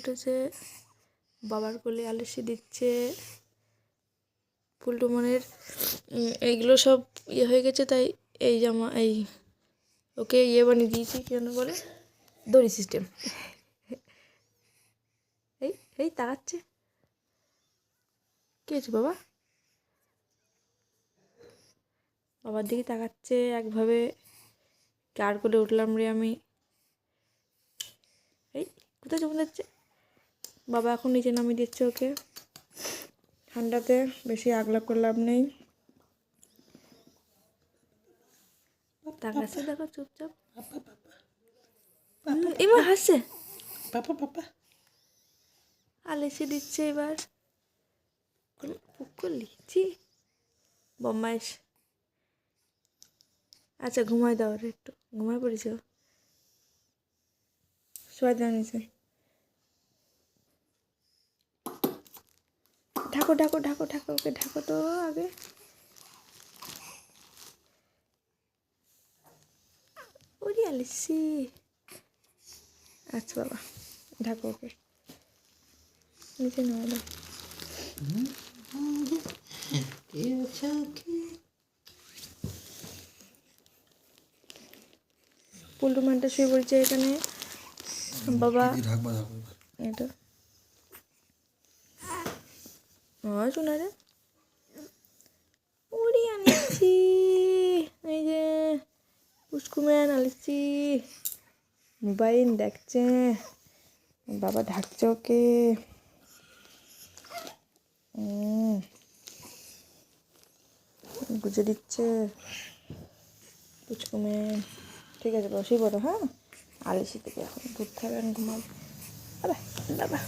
উঠেছে, বাবার কোলে আলসি দিচ্ছে, পুল্টু মনের এইগুলো সব ইয়ে হয়ে গেছে, তাই এই জামা, এই ওকে ইয়ে বানিয়ে দিয়েছি কেন বলে, দড়ি সিস্টেম এই এই তাকাচ্ছে। কি হয়েছে বাবা? বাবার দিকে তাকাচ্ছে, একভাবে কার করে উঠলাম রে আমি? এই, কোথায় চলে যাচ্ছে বাবা এখন নিচে নামিয়ে দিচ্ছে ওকে। ঠান্ডাতে বেশি আগলা করে লাভ নেই। তাকাচ্ছে দেখো চুপচাপ। এবার হাসছে। পাপা পাপা আলেসে দিচ্ছে এবার। করলি? ছি আচ্ছা ঘুমাই দাও রে একটু। ঘুমাই পড়েছ শোয়াই দাও নিচে। ঢাকো ঢাকো ঢাকো ঢাকো ওকে ঢাকো তো আগে। ওরে আলিসি। আচ্ছা বাবা ঢাকো ওকে। নিচে নেওয়া দাও পুল্টু মানটা শুয়ে পড়েছে এখানে। বাবা। এটা। হয় শোনা রে। উড়ি আনিছি। এই যে পুষ্কুম্যান আনিছি। মোবাইল দেখছে। বাবা ঢাকছে ওকে। গুজে দিচ্ছে। পুচকুম্যান ঠিক আছে, বসেই বলো হ্যাঁ? আলিসি থেকে এখন দুধ খাবেন ঘুমাবো। বাবা বাবা।